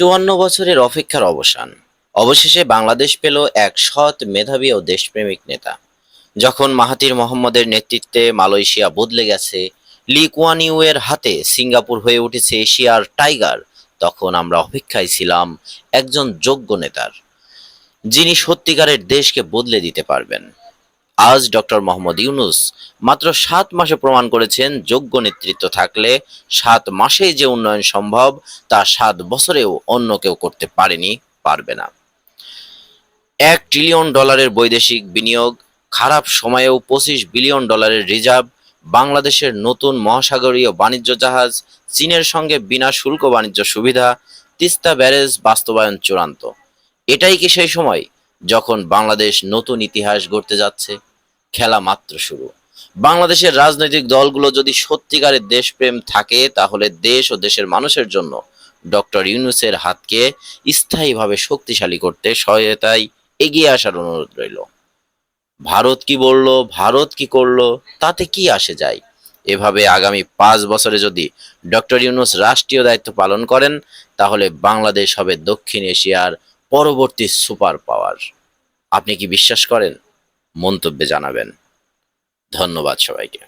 চুয়ান্ন বছরের অপেক্ষার অবসান। অবশেষে বাংলাদেশ পেল এক সৎ মেধাবী ও দেশপ্রেমিক নেতা। যখন মাহাতির মোহাম্মদের নেতৃত্বে মালয়েশিয়া বদলে গেছে, লি কুয়ান এর হাতে সিঙ্গাপুর হয়ে উঠেছে এশিয়ার টাইগার, তখন আমরা অপেক্ষায় ছিলাম একজন যোগ্য নেতার, যিনি সত্যিকারের দেশকে বদলে দিতে পারবেন। আজ ডক্টর মোহাম্মদ ইউনুস মাত্র সাত মাসে প্রমাণ করেছেন যোগ্য নেতৃত্ব থাকলে সাত মাসেই যে উন্নয়ন সম্ভব, তা সাত বছরেও অন্য কেউ করতে পারেনি, পারবে না। এক ট্রিলিয়ন ডলারের বৈদেশিক বিনিয়োগ, খারাপ সময়েও পঁচিশ বিলিয়ন ডলারের রিজার্ভ, বাংলাদেশের নতুন মহাসাগরীয় বাণিজ্য জাহাজ, চীনের সঙ্গে বিনা শুল্ক বাণিজ্য সুবিধা, তিস্তা ব্যারেজ বাস্তবায়ন চূড়ান্ত। এটাই কি সেই সময় যখন বাংলাদেশ নতুন ইতিহাস গড়তে যাচ্ছে? খেলা মাত্র শুরু। বাংলাদেশের রাজনৈতিক দলগুলো যদি সত্যিকারের দেশপ্রেম থাকে, তাহলে দেশ ও দেশের মানুষের জন্য ডক্টর ইউনুসের হাতকে স্থায়ীভাবে শক্তিশালী করতে সহায়তায় এগিয়ে আসার অনুরোধ রইল। ভারত কি বলল, ভারত কি করল, তাতে কি আসে যায়? এভাবে আগামী পাঁচ বছরে যদি ডক্টর ইউনুস রাষ্ট্রীয় দায়িত্ব পালন করেন, তাহলে বাংলাদেশ হবে দক্ষিণ এশিয়ার পরবর্তী সুপার পাওয়ার। আপনি কি বিশ্বাস করেন? মন্তব্যে জানাবেন। ধন্যবাদ সবাইকে।